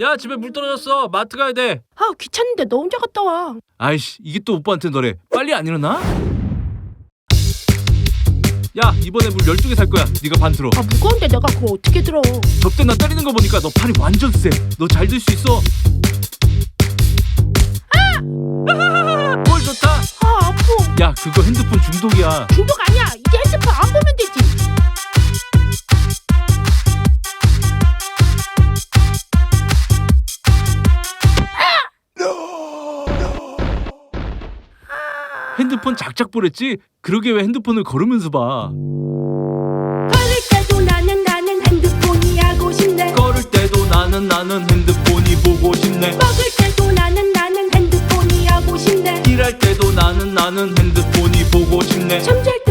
야 집에 물 떨어졌어 마트 가야 돼 아 귀찮은데 너 혼자 갔다 와. 아이씨 이게 또 오빠한테 너래 빨리 안 일어나? 야 이번에 물 12개 살 거야 네가 반 들어 아 무거운데 내가 그걸 어떻게 들어? 저때 나 때리는 거 보니까 너 팔이 완전 세너 잘 들 수 있어 아! 뭘 좋다 아 아파. 야 그거 핸드폰 중독이야 중독 아니야. 핸드폰 작작 보랬지? 그러게 왜 핸드폰을 걸으면서 봐 걸을 때도 나는 나는 핸드폰이 하고 싶네. 걸을 때도 나는 나는 핸드폰이 보고 싶네 먹을 때도 나는 나는 핸드폰이 하고 싶네. 일할 때도 나는 나는 핸드폰이 보고 싶네 잠잘